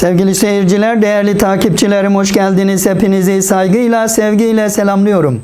Sevgili seyirciler, değerli takipçilerim hoş geldiniz. Hepinizi saygıyla, sevgiyle selamlıyorum.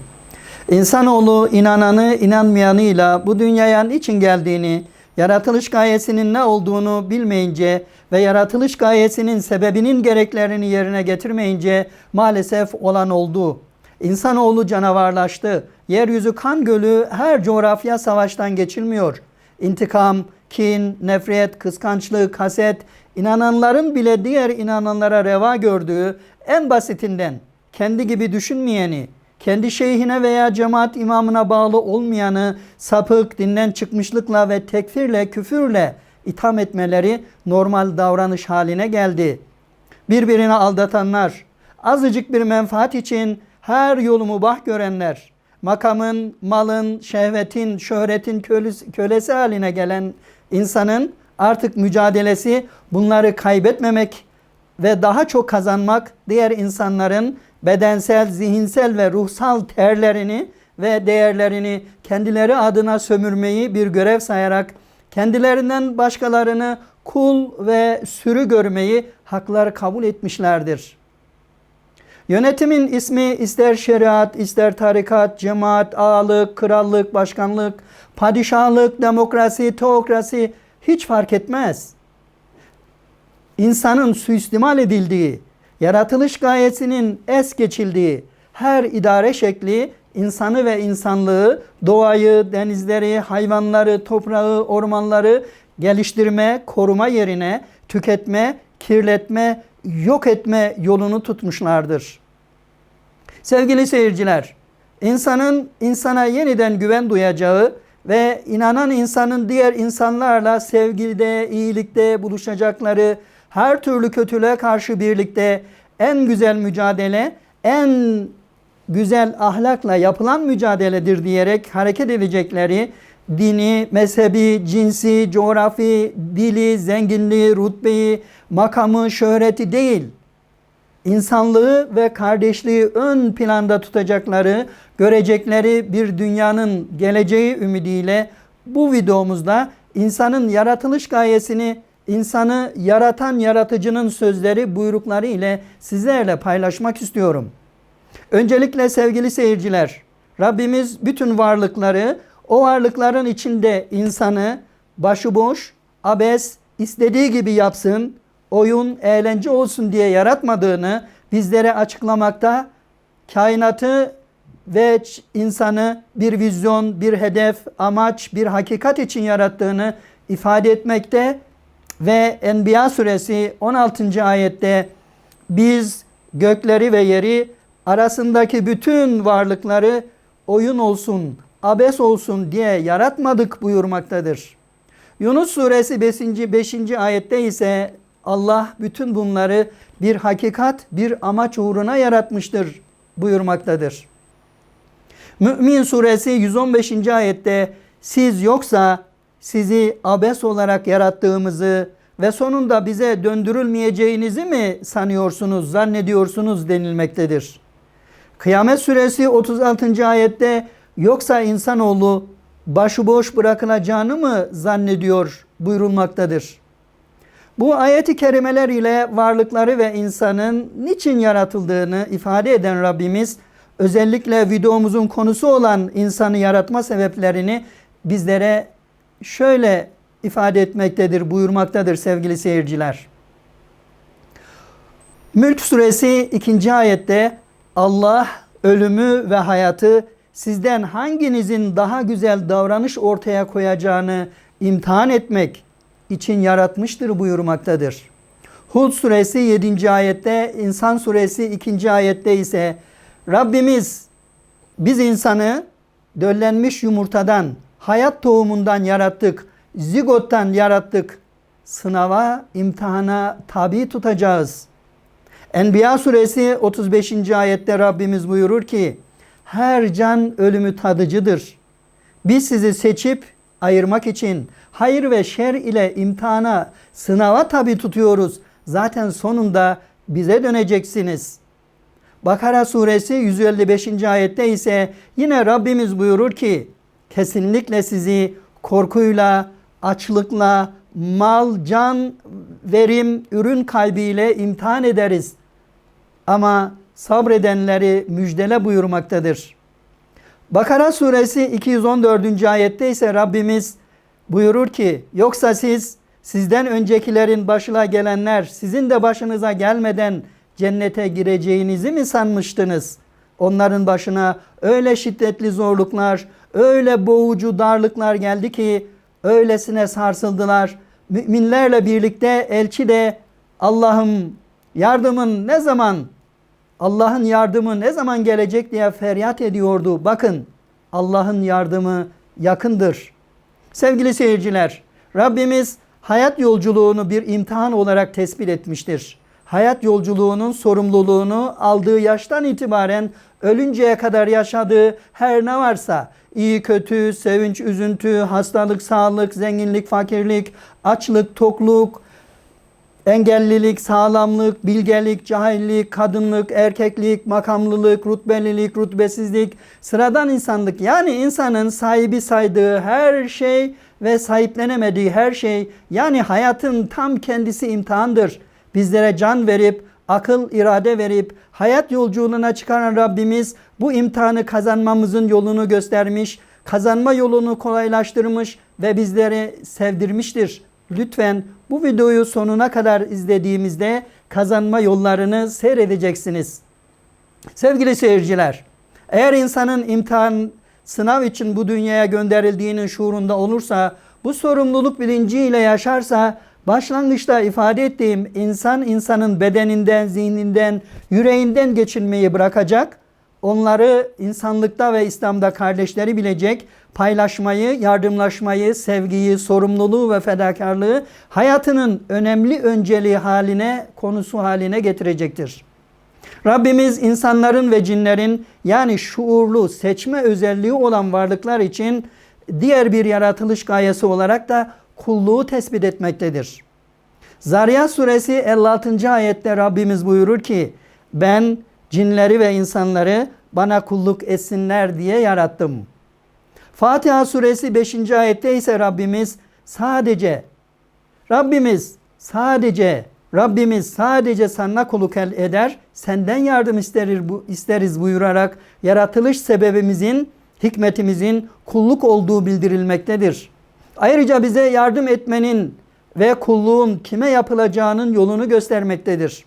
İnsanoğlu inananı, inanmayanıyla bu dünyaya niçin geldiğini, yaratılış gayesinin ne olduğunu bilmeyince ve yaratılış gayesinin sebebinin gereklerini yerine getirmeyince maalesef olan oldu. İnsanoğlu canavarlaştı. Yeryüzü kan gölü her coğrafya savaştan geçilmiyor. İntikam, kin, nefret, kıskançlık, haset, inananların bile diğer inananlara reva gördüğü en basitinden kendi gibi düşünmeyeni, kendi şeyhine veya cemaat imamına bağlı olmayanı sapık, dinden çıkmışlıkla ve tekfirle, küfürle itham etmeleri normal davranış haline geldi. Birbirini aldatanlar, azıcık bir menfaat için her yolu mubah görenler, makamın, malın, şehvetin, şöhretin kölesi, haline gelen insanın artık mücadelesi bunları kaybetmemek ve daha çok kazanmak, diğer insanların bedensel, zihinsel ve ruhsal terlerini ve değerlerini kendileri adına sömürmeyi bir görev sayarak kendilerinden başkalarını kul ve sürü görmeyi hakları kabul etmişlerdir. Yönetimin ismi ister şeriat, ister tarikat, cemaat, ağalık, krallık, başkanlık, padişahlık, demokrasi, teokrasi hiç fark etmez. İnsanın suistimal edildiği, yaratılış gayesinin es geçildiği her idare şekli insanı ve insanlığı, doğayı, denizleri, hayvanları, toprağı, ormanları geliştirme, koruma yerine tüketme, kirletme, yok etme yolunu tutmuşlardır. Sevgili seyirciler, insanın insana yeniden güven duyacağı ve inanan insanın diğer insanlarla sevgide, iyilikte buluşacakları, her türlü kötülüğe karşı birlikte en güzel mücadele, en güzel ahlakla yapılan mücadeledir diyerek hareket edecekleri dini, mezhebi, cinsi, coğrafi, dili, zenginliği, rutbeyi, makamı, şöhreti değil, insanlığı ve kardeşliği ön planda tutacakları, görecekleri bir dünyanın geleceği ümidiyle bu videomuzda insanın yaratılış gayesini insanı yaratan yaratıcının sözleri, buyrukları ile sizlerle paylaşmak istiyorum. Öncelikle sevgili seyirciler, Rabbimiz bütün varlıkları, o varlıkların içinde insanı başıboş, abes, istediği gibi yapsın, oyun, eğlence olsun diye yaratmadığını bizlere açıklamakta, kainatı ve insanı bir vizyon, bir hedef, amaç, bir hakikat için yarattığını ifade etmekte ve Enbiya suresi 16. ayette biz gökleri ve yeri arasındaki bütün varlıkları oyun olsun, abes olsun diye yaratmadık buyurmaktadır. Yunus suresi 5. 5. ayette ise Allah bütün bunları bir hakikat, bir amaç uğruna yaratmıştır buyurmaktadır. Mü'min suresi 115. ayette siz yoksa sizi abes olarak yarattığımızı ve sonunda bize döndürülmeyeceğinizi mi sanıyorsunuz, zannediyorsunuz denilmektedir. Kıyamet suresi 36. ayette yoksa insanoğlu başıboş bırakılacağını mı zannediyor buyurulmaktadır. Bu ayeti kerimeler ile varlıkları ve insanın niçin yaratıldığını ifade eden Rabbimiz özellikle videomuzun konusu olan insanı yaratma sebeplerini bizlere şöyle ifade etmektedir, buyurmaktadır sevgili seyirciler. Mülk suresi 2. ayette Allah ölümü ve hayatı sizden hanginizin daha güzel davranış ortaya koyacağını imtihan etmek için yaratmıştır buyurmaktadır. Hud suresi 7. ayette, İnsan suresi 2. ayette ise Rabbimiz biz insanı döllenmiş yumurtadan, hayat tohumundan yarattık, zigottan yarattık. Sınava, imtihana tabi tutacağız. Enbiya suresi 35. ayette Rabbimiz buyurur ki, her can ölümü tadıcıdır. Biz sizi seçip ayırmak için hayır ve şer ile imtihana, sınava tabi tutuyoruz. Zaten sonunda bize döneceksiniz. Bakara suresi 155. ayette ise yine Rabbimiz buyurur ki kesinlikle sizi korkuyla, açlıkla, mal, can, verim, ürün kaybıyla imtihan ederiz. Ama sabredenleri müjdele buyurmaktadır. Bakara suresi 214. ayette ise Rabbimiz buyurur ki yoksa siz sizden öncekilerin başına gelenler sizin de başınıza gelmeden cennete gireceğinizi mi sanmıştınız? Onların başına öyle şiddetli zorluklar, öyle boğucu darlıklar geldi ki öylesine sarsıldılar. Müminlerle birlikte elçi de Allah'ım yardımın ne zaman Allah'ın yardımı ne zaman gelecek diye feryat ediyordu. Bakın Allah'ın yardımı yakındır. Sevgili seyirciler, Rabbimiz hayat yolculuğunu bir imtihan olarak tespit etmiştir. Hayat yolculuğunun sorumluluğunu aldığı yaştan itibaren ölünceye kadar yaşadığı her ne varsa iyi kötü, sevinç, üzüntü, hastalık, sağlık, zenginlik, fakirlik, açlık, tokluk, engellilik, sağlamlık, bilgelik, cahillik, kadınlık, erkeklik, makamlılık, rutbelilik, rutbesizlik, sıradan insanlık yani insanın sahibi saydığı her şey ve sahiplenemediği her şey yani hayatın tam kendisi imtihandır. Bizlere can verip, akıl, irade verip hayat yolculuğuna çıkaran Rabbimiz bu imtihanı kazanmamızın yolunu göstermiş, kazanma yolunu kolaylaştırmış ve bizleri sevdirmiştir. Lütfen bu videoyu sonuna kadar izlediğimizde kazanma yollarını seyredeceksiniz. Sevgili seyirciler, eğer insanın imtihan sınav için bu dünyaya gönderildiğinin şuurunda olursa, bu sorumluluk bilinciyle yaşarsa, başlangıçta ifade ettiğim insan insanın bedeninden, zihninden, yüreğinden geçinmeyi bırakacak, onları insanlıkta ve İslam'da kardeşleri bilecek, paylaşmayı, yardımlaşmayı, sevgiyi, sorumluluğu ve fedakarlığı hayatının önemli önceliği haline, konusu haline getirecektir. Rabbimiz insanların ve cinlerin yani şuurlu, seçme özelliği olan varlıklar için diğer bir yaratılış gayesi olarak da kulluğu tespit etmektedir. Zariyat suresi 56. ayette Rabbimiz buyurur ki ben cinleri ve insanları bana kulluk etsinler diye yarattım. Fatiha suresi 5. ayette ise Rabbimiz sadece Rabbimiz sadece Rabbimiz sadece sana kulluk eder, senden yardım isteriz, isteriz buyurarak yaratılış sebebimizin, hikmetimizin kulluk olduğu bildirilmektedir. Ayrıca bize yardım etmenin ve kulluğun kime yapılacağının yolunu göstermektedir.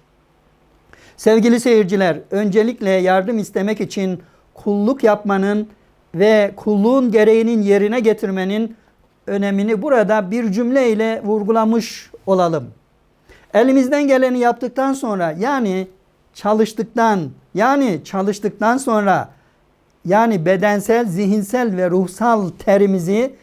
Sevgili seyirciler, öncelikle yardım istemek için kulluk yapmanın ve kulluğun gereğinin yerine getirmenin önemini burada bir cümle ile vurgulamış olalım. Elimizden geleni yaptıktan sonra yani çalıştıktan yani çalıştıktan sonra yani bedensel, zihinsel ve ruhsal terimizi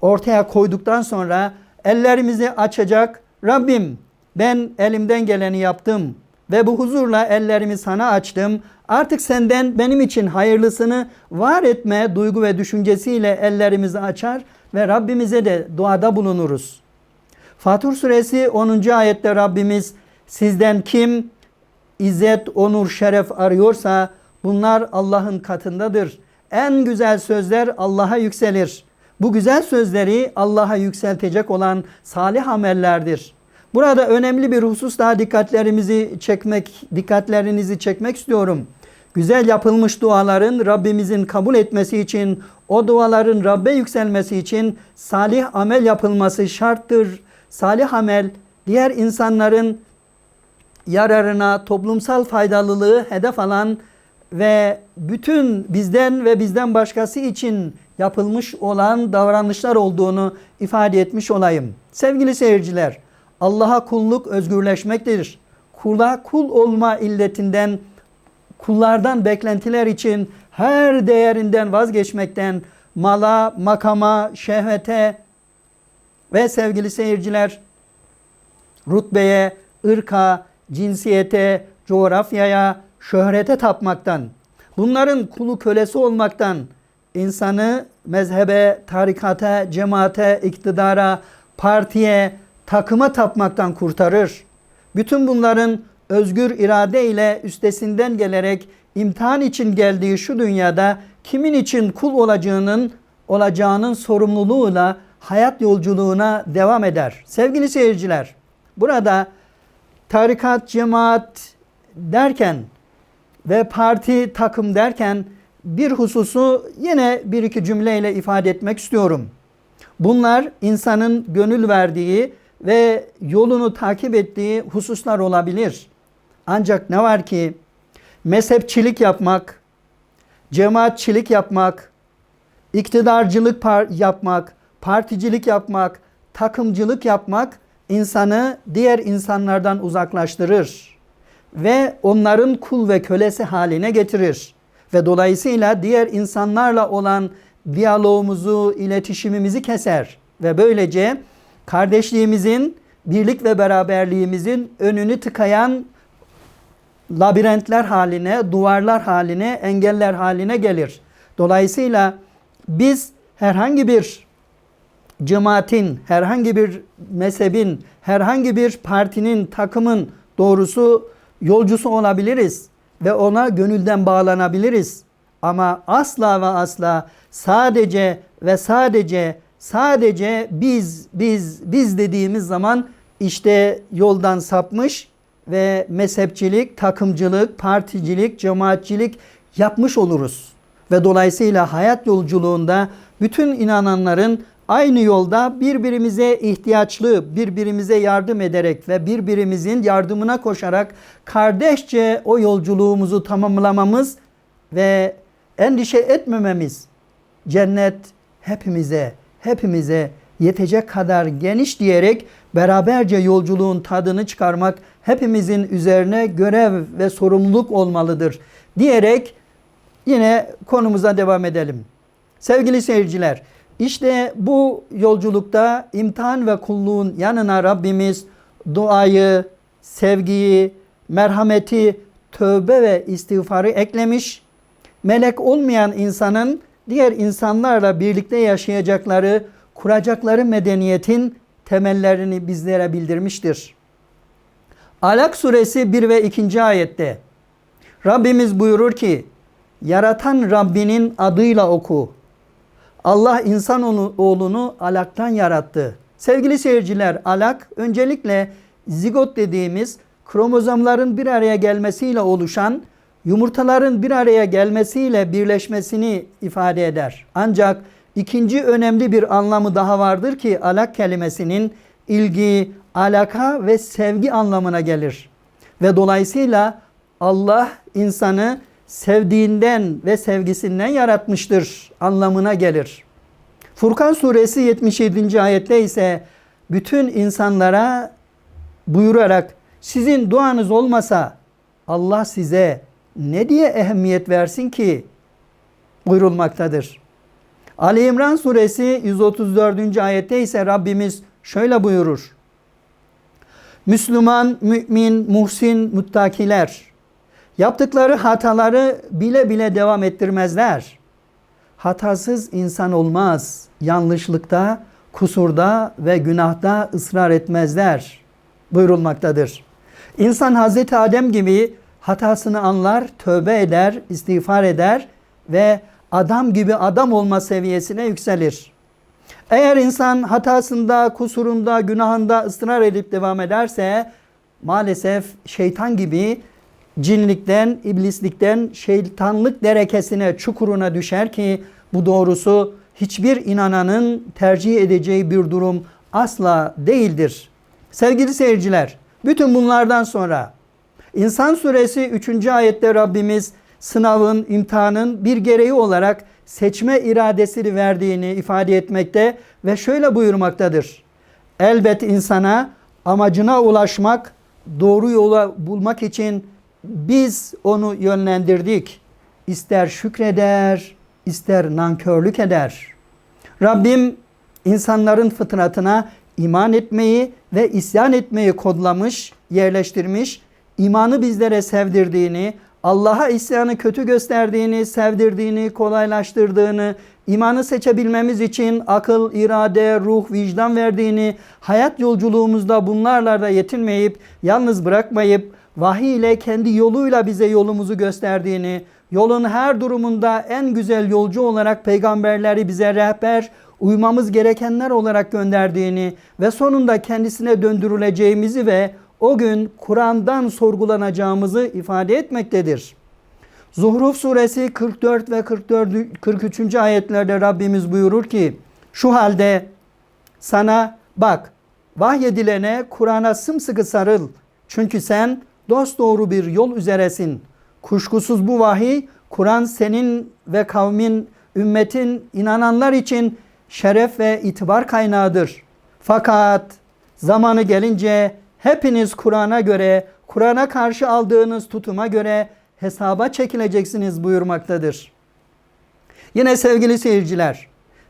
ortaya koyduktan sonra ellerimizi açacak Rabbim ben elimden geleni yaptım ve bu huzurla ellerimi sana açtım. Artık senden benim için hayırlısını var etme duygu ve düşüncesiyle ellerimizi açar ve Rabbimize de duada bulunuruz. Fatur suresi 10. ayette Rabbimiz sizden kim izzet, onur, şeref arıyorsa bunlar Allah'ın katındadır. En güzel sözler Allah'a yükselir. Bu güzel sözleri Allah'a yükseltecek olan salih amellerdir. Burada önemli bir husus daha dikkatlerimizi çekmek, dikkatlerinizi çekmek istiyorum. Güzel yapılmış duaların Rabbimizin kabul etmesi için, o duaların Rabbe yükselmesi için salih amel yapılması şarttır. Salih amel diğer insanların yararına, toplumsal faydalılığı hedef alan ve bütün bizden ve bizden başkası için yapılmış olan davranışlar olduğunu ifade etmiş olayım. Sevgili seyirciler, Allah'a kulluk özgürleşmektedir. Kula kul olma illetinden, kullardan beklentiler için her değerinden vazgeçmekten, mala, makama, şehvete ve sevgili seyirciler, rutbeye, ırka, cinsiyete, coğrafyaya, şöhrete tapmaktan, bunların kulu kölesi olmaktan, insanı mezhebe, tarikata, cemaate, iktidara, partiye, takıma tapmaktan kurtarır. Bütün bunların özgür irade ile üstesinden gelerek imtihan için geldiği şu dünyada kimin için kul olacağının olacağının sorumluluğuyla hayat yolculuğuna devam eder. Sevgili seyirciler, burada tarikat, cemaat derken ve parti, takım derken bir hususu yine bir iki cümleyle ifade etmek istiyorum. Bunlar insanın gönül verdiği ve yolunu takip ettiği hususlar olabilir. Ancak ne var ki mezhepçilik yapmak, cemaatçilik yapmak, iktidarcılık par- yapmak, particilik yapmak, takımcılık yapmak insanı diğer insanlardan uzaklaştırır ve onların kul ve kölesi haline getirir. Ve dolayısıyla diğer insanlarla olan diyalogumuzu, iletişimimizi keser ve böylece kardeşliğimizin, birlik ve beraberliğimizin önünü tıkayan labirentler haline, duvarlar haline, engeller haline gelir. Dolayısıyla biz herhangi bir cemaatin, herhangi bir mezhebin, herhangi bir partinin, takımın doğrusu yolcusu olabiliriz ve ona gönülden bağlanabiliriz. Ama asla ve asla sadece ve sadece sadece biz biz biz dediğimiz zaman işte yoldan sapmış ve mezhepçilik, takımcılık, particilik, cemaatçilik yapmış oluruz. Ve dolayısıyla hayat yolculuğunda bütün inananların aynı yolda birbirimize ihtiyaçlı, birbirimize yardım ederek ve birbirimizin yardımına koşarak kardeşçe o yolculuğumuzu tamamlamamız ve endişe etmememiz cennet hepimize, hepimize yetecek kadar geniş diyerek beraberce yolculuğun tadını çıkarmak hepimizin üzerine görev ve sorumluluk olmalıdır diyerek yine konumuza devam edelim. Sevgili seyirciler, işte bu yolculukta imtihan ve kulluğun yanına Rabbimiz duayı, sevgiyi, merhameti, tövbe ve istiğfarı eklemiş. Melek olmayan insanın diğer insanlarla birlikte yaşayacakları, kuracakları medeniyetin temellerini bizlere bildirmiştir. Alak suresi 1 ve 2. ayette Rabbimiz buyurur ki Yaratan Rabbinin adıyla oku. Allah insan oğlunu alaktan yarattı. Sevgili seyirciler, alak öncelikle zigot dediğimiz kromozomların bir araya gelmesiyle oluşan yumurtaların bir araya gelmesiyle birleşmesini ifade eder. Ancak ikinci önemli bir anlamı daha vardır ki alak kelimesinin ilgi, alaka ve sevgi anlamına gelir. Ve dolayısıyla Allah insanı sevdiğinden ve sevgisinden yaratmıştır anlamına gelir. Furkan suresi 77. ayette ise bütün insanlara buyurarak sizin duanız olmasa Allah size ne diye ehemmiyet versin ki buyurulmaktadır. Ali İmran suresi 134. ayette ise Rabbimiz şöyle buyurur. Müslüman, mümin, muhsin, muttakiler yaptıkları hataları bile bile devam ettirmezler. Hatasız insan olmaz. Yanlışlıkta, kusurda ve günahta ısrar etmezler buyurulmaktadır. İnsan Hazreti Adem gibi hatasını anlar, tövbe eder, istiğfar eder ve adam gibi adam olma seviyesine yükselir. Eğer insan hatasında, kusurunda, günahında ısrar edip devam ederse maalesef şeytan gibi cinlikten, iblislikten, şeytanlık derekesine, çukuruna düşer ki bu doğrusu hiçbir inananın tercih edeceği bir durum asla değildir. Sevgili seyirciler, bütün bunlardan sonra İnsan suresi 3. ayette Rabbimiz sınavın, imtihanın bir gereği olarak seçme iradesini verdiğini ifade etmekte ve şöyle buyurmaktadır. Elbet insana amacına ulaşmak, doğru yola bulmak için biz onu yönlendirdik. İster şükreder, ister nankörlük eder. Rabbim insanların fıtratına iman etmeyi ve isyan etmeyi kodlamış, yerleştirmiş imanı bizlere sevdirdiğini, Allah'a isyanı kötü gösterdiğini, sevdirdiğini, kolaylaştırdığını, imanı seçebilmemiz için akıl, irade, ruh, vicdan verdiğini, hayat yolculuğumuzda bunlarla da yetinmeyip, yalnız bırakmayıp, vahiy ile kendi yoluyla bize yolumuzu gösterdiğini, yolun her durumunda en güzel yolcu olarak peygamberleri bize rehber, uymamız gerekenler olarak gönderdiğini ve sonunda kendisine döndürüleceğimizi ve o gün Kur'an'dan sorgulanacağımızı ifade etmektedir. Zuhruf suresi 44 ve 44 43. ayetlerde Rabbimiz buyurur ki şu halde sana bak vahyedilene Kur'an'a sımsıkı sarıl. Çünkü sen dosdoğru bir yol üzeresin. Kuşkusuz bu vahiy Kur'an senin ve kavmin, ümmetin, inananlar için şeref ve itibar kaynağıdır. Fakat zamanı gelince hepiniz Kur'an'a göre, Kur'an'a karşı aldığınız tutuma göre hesaba çekileceksiniz buyurmaktadır. Yine sevgili seyirciler,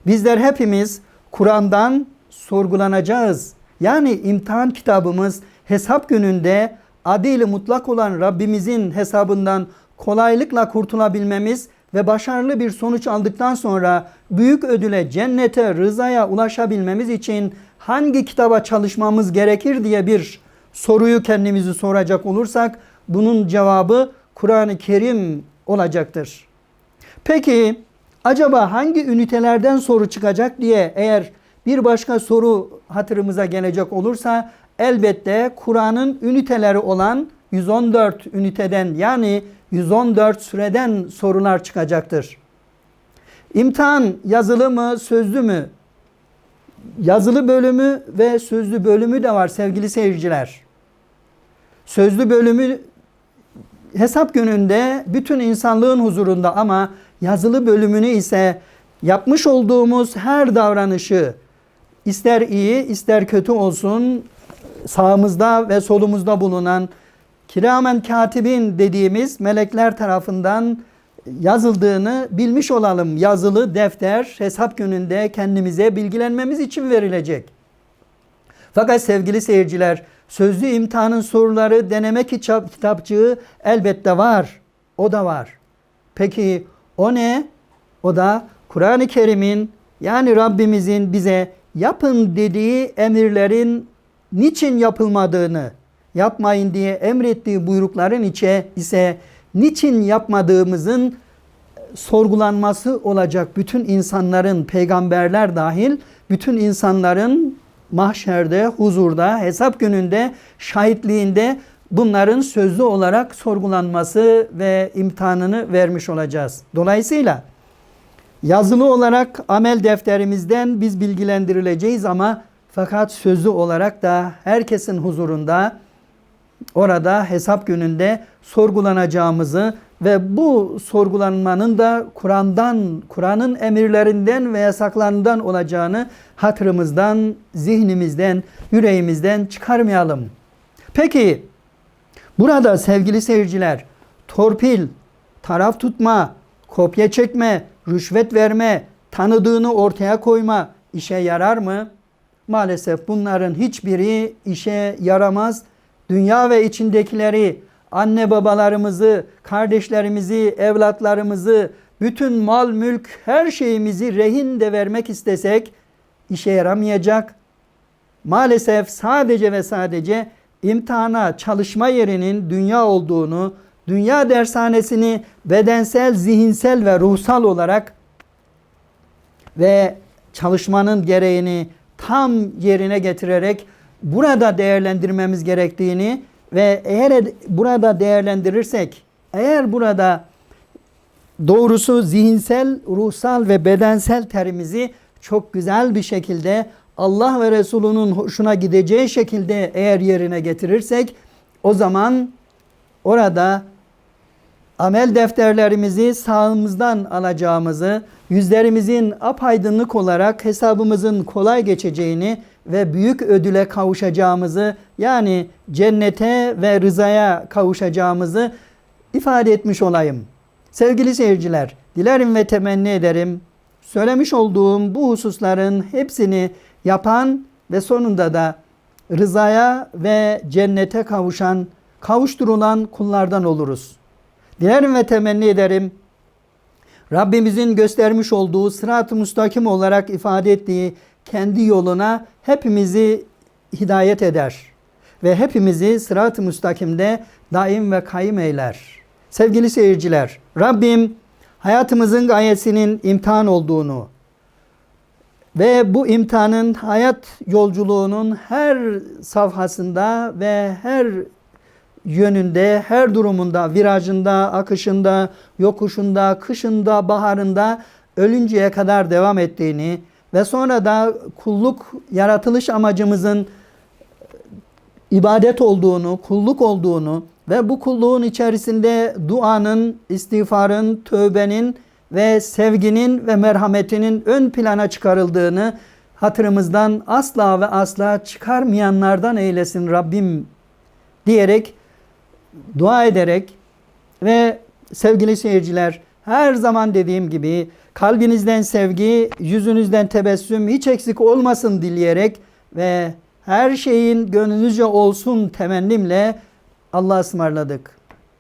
bizler hepimiz Kur'an'dan sorgulanacağız. Yani imtihan kitabımız hesap gününde adil mutlak olan Rabbimizin hesabından kolaylıkla kurtulabilmemiz ve başarılı bir sonuç aldıktan sonra büyük ödüle, cennete, rızaya ulaşabilmemiz için hangi kitaba çalışmamız gerekir diye bir soruyu kendimizi soracak olursak bunun cevabı Kur'an-ı Kerim olacaktır. Peki acaba hangi ünitelerden soru çıkacak diye eğer bir başka soru hatırımıza gelecek olursa elbette Kur'an'ın üniteleri olan 114 üniteden yani 114 süreden sorular çıkacaktır. İmtihan yazılı mı, sözlü mü? Yazılı bölümü ve sözlü bölümü de var sevgili seyirciler. Sözlü bölümü hesap gününde bütün insanlığın huzurunda ama yazılı bölümünü ise yapmış olduğumuz her davranışı ister iyi ister kötü olsun sağımızda ve solumuzda bulunan kiramen katibin dediğimiz melekler tarafından yazıldığını bilmiş olalım. Yazılı defter hesap gününde kendimize bilgilenmemiz için verilecek. Fakat sevgili seyirciler sözlü imtihanın soruları deneme kitapçığı elbette var. O da var. Peki o ne? O da Kur'an-ı Kerim'in yani Rabbimizin bize yapın dediği emirlerin niçin yapılmadığını, yapmayın diye emrettiği buyrukların içe ise niçin yapmadığımızın sorgulanması olacak bütün insanların, peygamberler dahil bütün insanların mahşerde, huzurda, hesap gününde, şahitliğinde bunların sözlü olarak sorgulanması ve imtihanını vermiş olacağız. Dolayısıyla yazılı olarak amel defterimizden biz bilgilendirileceğiz ama fakat sözlü olarak da herkesin huzurunda orada hesap gününde sorgulanacağımızı ve bu sorgulanmanın da Kur'an'dan, Kur'an'ın emirlerinden ve yasaklarından olacağını hatırımızdan, zihnimizden, yüreğimizden çıkarmayalım. Peki burada sevgili seyirciler torpil, taraf tutma, kopya çekme, rüşvet verme, tanıdığını ortaya koyma işe yarar mı? Maalesef bunların hiçbiri işe yaramaz. Dünya ve içindekileri, anne babalarımızı, kardeşlerimizi, evlatlarımızı, bütün mal mülk, her şeyimizi rehin de vermek istesek işe yaramayacak. Maalesef sadece ve sadece imtihana çalışma yerinin dünya olduğunu, dünya dershanesini bedensel, zihinsel ve ruhsal olarak ve çalışmanın gereğini tam yerine getirerek burada değerlendirmemiz gerektiğini ve eğer burada değerlendirirsek, eğer burada doğrusu zihinsel, ruhsal ve bedensel terimizi çok güzel bir şekilde Allah ve Resulünün hoşuna gideceği şekilde eğer yerine getirirsek o zaman orada amel defterlerimizi sağımızdan alacağımızı, yüzlerimizin apaydınlık olarak hesabımızın kolay geçeceğini ve büyük ödüle kavuşacağımızı yani cennete ve rızaya kavuşacağımızı ifade etmiş olayım. Sevgili seyirciler, dilerim ve temenni ederim söylemiş olduğum bu hususların hepsini yapan ve sonunda da rızaya ve cennete kavuşan, kavuşturulan kullardan oluruz. Dilerim ve temenni ederim Rabbimizin göstermiş olduğu sırat-ı müstakim olarak ifade ettiği kendi yoluna hepimizi hidayet eder. Ve hepimizi sırat-ı müstakimde daim ve kayım eyler. Sevgili seyirciler, Rabbim hayatımızın gayesinin imtihan olduğunu ve bu imtihanın hayat yolculuğunun her safhasında ve her yönünde, her durumunda, virajında, akışında, yokuşunda, kışında, baharında ölünceye kadar devam ettiğini ve sonra da kulluk yaratılış amacımızın ibadet olduğunu, kulluk olduğunu ve bu kulluğun içerisinde duanın, istiğfarın, tövbenin ve sevginin ve merhametinin ön plana çıkarıldığını hatırımızdan asla ve asla çıkarmayanlardan eylesin Rabbim diyerek dua ederek ve sevgili seyirciler her zaman dediğim gibi kalbinizden sevgi, yüzünüzden tebessüm hiç eksik olmasın dileyerek ve her şeyin gönlünüzce olsun temennimle Allah'a ısmarladık.